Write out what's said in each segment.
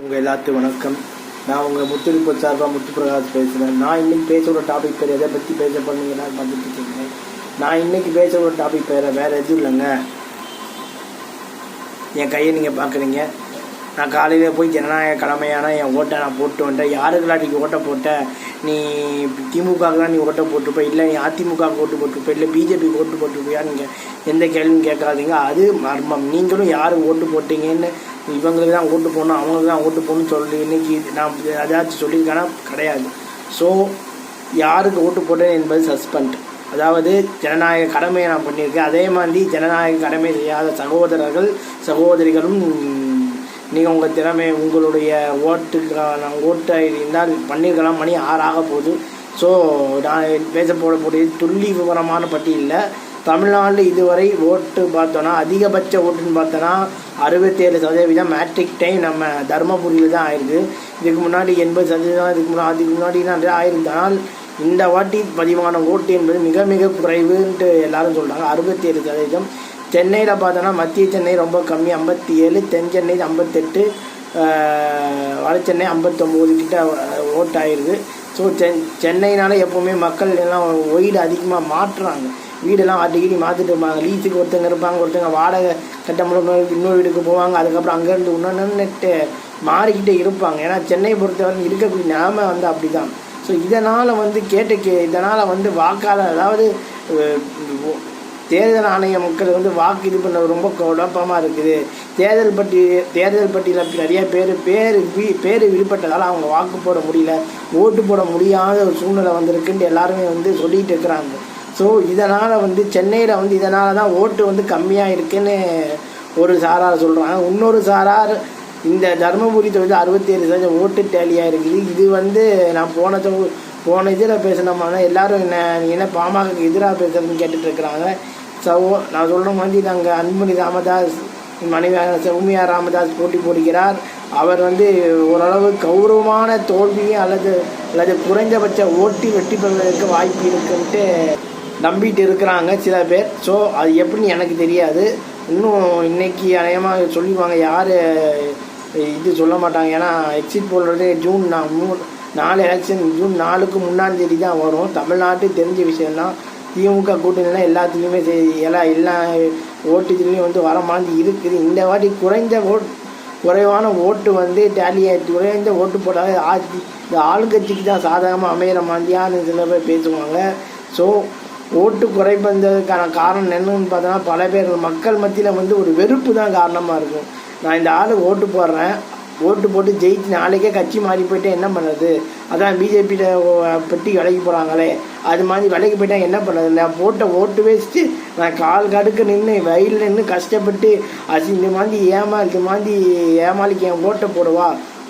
உங்கள் எல்லாத்துக்கும் வணக்கம். நான் உங்கள் முத்துரிப்பு சார்பாக முத்து பிரகாஷ் பேசுகிறேன் நான் இன்னைக்கு பேசுகிற டாபிக் பேர் எதை பற்றி பேச போனீங்கன்னா பார்த்துட்டு இருக்கேன் நான் இன்னைக்கு பேசுகிற டாபிக் பேர் வேறு எதுவும் இல்லைங்க. என் கையை நீங்கள் பார்க்குறீங்க. நான் காலையில் போய் ஜனநாயக கடமையான என் ஓட்டை நான் போட்டு வந்துட்டேன் யாருக்கெல்லாம் நீ ஓட்டை போட்டேன்? நீ திமுகலாம் நீ ஓட்டை போட்டிருப்ப இல்லை நீ அதிமுக ஓட்டு போட்டிருப்ப இல்லை பிஜேபி ஓட்டு போட்டிருப்பியா? நீங்கள் எந்த கேள்வியும் கேட்காதீங்க. அது மர்மம். நீங்களும் யார் ஓட்டு போட்டீங்கன்னு இவங்களுக்கு தான் ஓட்டு போடணும் அவங்களுக்கு தான் ஓட்டு போடணும்னு சொல்லி இன்னைக்கு நான் ஏதாச்சும் சொல்லியிருக்கேன்னா கிடையாது. ஸோ யாருக்கு ஓட்டு போட்டேன் என்பது சஸ்பெண்ட். அதாவது ஜனநாயக கடமையை நான் பண்ணியிருக்கேன். அதே மாதிரி ஜனநாயக கடமை செய்யாத சகோதரர்கள் சகோதரிகளும் நீங்கள் உங்கள் திறமை உங்களுடைய ஓட்டுக்கான ஓட்டு இருந்தால் பண்ணியிருக்கலாம் மணி ஆறாக போகுது. ஸோ நான் பேச போடக்கூடிய துள்ளி விவரமான பட்டியலில் தமிழ்நாடு இதுவரை ஓட்டு பார்த்தோன்னா அதிகபட்ச ஓட்டுன்னு பார்த்தோன்னா அறுபத்தேழு சதவீதம் மேட்ரிக் டைம் நம்ம தருமபுரியில் தான் ஆயிருக்கு. இதுக்கு முன்னாடி எண்பது சதவீதம் இதுக்கு முன்னாடி அதுக்கு முன்னாடி நிறைய ஆயிருந்தால் இந்த வாட்டி பதிவான ஓட்டு என்பது மிக மிக குறைவுன்ட்டு எல்லாரும் சொல்கிறாங்க அறுபத்தேழு சதவீதம். சென்னையில் பார்த்தோன்னா மத்திய சென்னை ரொம்ப கம்மி ஐம்பத்தி ஏழு தென் சென்னை ஐம்பத்தெட்டு வடச்சென்னை சென்னை ஐம்பத்தொம்போது கிட்ட ஓட் ஆயிடுது ஸோ சென் சென்னைனால எப்போவுமே மக்கள் எல்லாம் ஒய்டு அதிகமாக மாற்றுறாங்க. வீடெல்லாம் அடிக்கடி மாற்றிட்டு இருப்பாங்க. லீஸுக்கு ஒருத்தங்க இருப்பாங்க ஒருத்தங்க வாடகை கட்ட முடியும் இன்னொரு வீட்டுக்கு போவாங்க. அதுக்கப்புறம் அங்கேருந்து இன்னொன்று மாறிக்கிட்டே இருப்பாங்க. ஏன்னா சென்னையை பொறுத்தவரை இருக்கக்கூடிய நிலமை வந்து அப்படி தான் ஸோ இதனால் வந்து கேட்ட கே இதனால் வந்து வாக்காளர் அதாவது தேர்தல் ஆணைய மக்கள் வந்து வாக்கு இது பண்ண ரொம்ப குழப்பமாக இருக்குது. தேர்தல் பட்டி தேர்தல் பட்டியலில் நிறைய பேர் பேர் வி பேர் விடுபட்டதால் அவங்க வாக்கு போட முடியல. ஓட்டு போட முடியாத ஒரு சூழ்நிலை வந்திருக்குன்ட்டு எல்லாருமே வந்து சொல்லிகிட்டு இருக்கிறாங்க. ஸோ இதனால் வந்து சென்னையில் வந்து இதனால தான் ஓட்டு வந்து கம்மியாக இருக்குன்னு ஒரு சாரார் சொல்கிறாங்க இன்னொரு சாரார் இந்த தருமபுரி தொகுதி அறுபத்தேழு சதவீதம் ஓட்டு டேலியாக இருக்குது. இது வந்து நான் போன தொகு போன இதில் பேசினோம்னா எல்லாரும் என்ன என்ன பாமக எதிராக பேசுறதுன்னு கேட்டுட்டு சௌ நான் சொல்கிற மாதிரி நாங்கள் அன்புமணி ராமதாஸ் மனைவியாக சௌமியா ராமதாஸ் போட்டி போடுகிறார். அவர் வந்து ஓரளவு கௌரவமான தோல்வியை அல்லது அல்லது குறைந்தபட்ச ஓட்டி வெற்றி பெறுவதற்கு வாய்ப்பு இருக்குன்ட்டு நம்பிட்டு இருக்கிறாங்க சில பேர். ஸோ அது எப்படின்னு எனக்கு தெரியாது. இன்னும் இன்னைக்கு அநேகமாக சொல்லிடுவாங்க யார் இது சொல்ல மாட்டாங்க. ஏன்னா எக்ஸிட் போல்றது ஜூன் நான் மூணு நாலு எலெக்ஷன் ஜூன் நாலுக்கு முன்னாடி தேதி தான் வரும். தமிழ்நாட்டு தெரிஞ்ச விஷயம்தான். திமுக கூட்டணியில் எல்லாத்துலேயுமே எல்லா எல்லா ஓட்டுத்துலேயும் வந்து வர இருக்குது. இந்த வாட்டி குறைந்த ஓட் குறைவான ஓட்டு வந்து டேலி குறைந்த ஓட்டு போட்டால் ஆட்சி இந்த ஆளுங்கட்சிக்கு தான் சாதகமாக அமையிற மாதிரியான சில பேர் பேசுவாங்க. ஸோ ஓட்டு குறைப்பதற்கான காரணம் என்னன்னு பார்த்தோன்னா பல பேர் மக்கள் மத்தியில் வந்து ஒரு வெறுப்பு தான் காரணமாக இருக்கும். நான் இந்த ஆள் ஓட்டு போடுறேன். ஓட்டு போட்டு ஜெயிச்சு நாளைக்கே கட்சி மாறி போயிட்டு என்ன பண்ணுறது அதான் பிஜேபியில் பெட்டி விலைக்கு போகிறாங்களே அது மாதிரி விலைக்கு போயிட்டா என்ன பண்ணுறது நான் போட்ட ஓட்டு வச்சுட்டு நான் கால் கடுக்க நின்று வயலில் நின்று கஷ்டப்பட்டு அசி இந்த மாதிரி ஏமா இந்த மாதிரி ஏமாளிக்கு என் ஓட்டை போடுவா?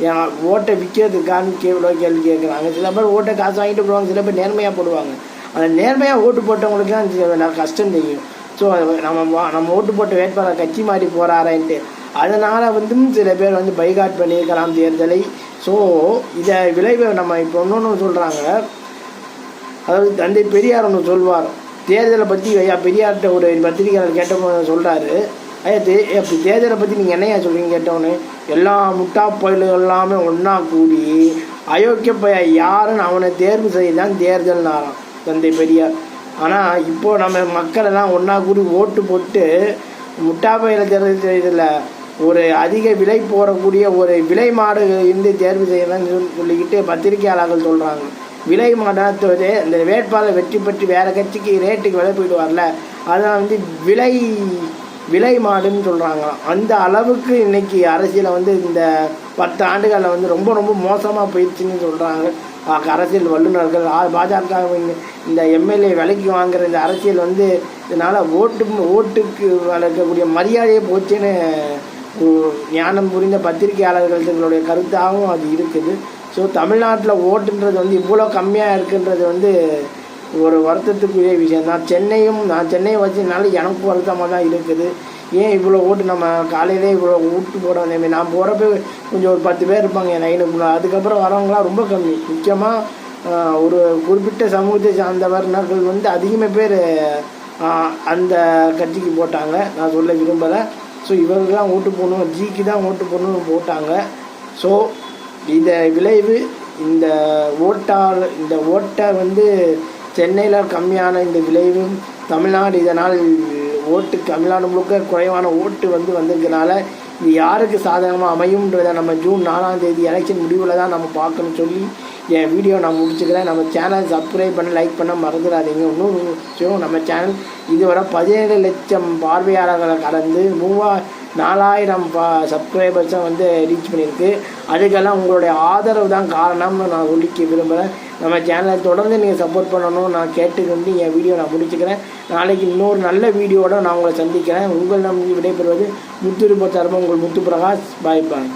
என் ஓட்டை விற்கிறதுக்கான்னு கேள்வி கேள்வி கேட்குறாங்க. சில பேர் ஓட்டை காசு வாங்கிட்டு போடுவாங்க சில பேர் நேர்மையாக போடுவாங்க. அந்த நேர்மையாக ஓட்டு போட்டவங்களுக்கு தான் கஷ்டம் தெரியும். ஸோ நம்ம நம்ம ஓட்டு போட்ட வேட்பாளர் கட்சி மாறி போகிறாரன்ட்டு அதனால் வந்து சில பேர் வந்து பைகாட் பண்ணியிருக்கலாம் தேர்தலை. ஸோ இதை விளைவை நம்ம இப்போ இன்னொன்று சொல்கிறாங்க அதாவது தந்தை பெரியார் ஒன்று சொல்வார். தேர்தலை பற்றி ஐயா பெரியார்கிட்ட ஒரு பத்திரிகையாளர் கேட்டவங்க சொல்கிறாரு ஐயா தே அப்படி தேர்தலை பற்றி நீங்கள் என்னையா சொல்கிறீங்க கேட்டவொன்னே எல்லா முட்டா எல்லாமே ஒன்றா கூடி அயோக்கிய பைய யாருன்னு அவனை தேர்வு செய்தான் தேர்தல் தேர்தல்னாராம் தந்தை பெரியார். ஆனால் இப்போது நம்ம மக்களெல்லாம் ஒன்றா கூடி ஓட்டு போட்டு முட்டா பயில தேர்தல் செய்யறதில்ல ஒரு அதிக விலை போடக்கூடிய ஒரு விலை மாடு இருந்து தேர்வு செய்யலாம்னு சொல்லிக்கிட்டு பத்திரிகையாளர்கள் சொல்கிறாங்க விலை மாடாத்துவது இந்த வேட்பாளர் வெற்றி பெற்று வேறு கட்சிக்கு ரேட்டுக்கு விலை போயிடுவார்ல அதனால் வந்து விலை விலை மாடுன்னு சொல்கிறாங்க அந்த அளவுக்கு இன்றைக்கி அரசியலை வந்து இந்த பத்து ஆண்டுகளில் வந்து ரொம்ப ரொம்ப மோசமாக போயிடுச்சுன்னு சொல்கிறாங்க அரசியல் வல்லுநர்கள் பாஜக இந்த எம்எல்ஏ விலைக்கு வாங்குற இந்த அரசியல் வந்து இதனால் ஓட்டு ஓட்டுக்கு வளர்க்கக்கூடிய மரியாதையே போச்சுன்னு ஞானம் புரிந்த பத்திரிகையாளர்களுடைய கருத்தாகவும் அது இருக்குது. ஸோ தமிழ்நாட்டில் ஓட்டுன்றது வந்து இவ்வளோ கம்மியாக இருக்குன்றது வந்து ஒரு வருத்தத்துக்குரிய விஷயம் தான். சென்னையும் நான் சென்னையை வச்சதுனால எனக்கு வருத்தமாக தான் இருக்குது. ஏன் இவ்வளோ ஓட்டு நம்ம காலையிலே இவ்வளோ ஓட்டு போட வந்தேன் நான் போகிறப்ப கொஞ்சம் ஒரு பத்து பேர் இருப்பாங்க என் நைனுக்கு அதுக்கப்புறம் வரவங்களாம் ரொம்ப கம்மி. முக்கியமாக ஒரு குறிப்பிட்ட சமூகத்தை சார்ந்தவர்கள் வந்து அதிகமாக பேர் அந்த கட்சிக்கு போட்டாங்க. நான் சொல்ல விரும்பலை. ஸோ இவருக்கு தான் ஓட்டு போடணும். ஜிக்கு தான் ஓட்டு போடணும்னு போட்டாங்க. ஸோ இந்த விளைவு இந்த ஓட்டால் இந்த ஓட்டை வந்து சென்னையில் கம்மியான இந்த விளைவு தமிழ்நாடு இதனால் ஓட்டு தமிழ்நாடு முழுக்க குறைவான ஓட்டு வந்து வந்திருக்கனால இது யாருக்கு சாதகமாக அமையும்ன்றதை நம்ம ஜூன் நாலாம் தேதி எலெக்ஷன் முடிவில் தான் நம்ம பார்க்கணும் சொல்லி என் வீடியோ நான் முடிச்சுக்கிறேன் நம்ம சேனல் சப்ஸ்கிரைப் பண்ண லைக் பண்ண மறந்துடாதீங்க. இன்னொரு விஷயம் நம்ம சேனல் இதுவரை பதினேழு லட்சம் பார்வையாளர்களை கடந்து மூவா நாலாயிரம் பா சப்ஸ்கிரைபர்ஸை வந்து ரீச் பண்ணியிருக்கு. அதுக்கெல்லாம் உங்களுடைய ஆதரவு தான் காரணம்னு நான் சொல்லிக்க விரும்புகிறேன் நம்ம சேனலை தொடர்ந்து நீங்கள் சப்போர்ட் பண்ணணும். நான் கேட்டுக்கொண்டு என் வீடியோ நான் முடிச்சுக்கிறேன். நாளைக்கு இன்னொரு நல்ல வீடியோட நான் உங்களை சந்திக்கிறேன். உங்கள் நம்பி விடைபெறுவது முத்துருப்ப தர்மம் உங்கள் முத்து பிரகாஷ் பாய் பாய்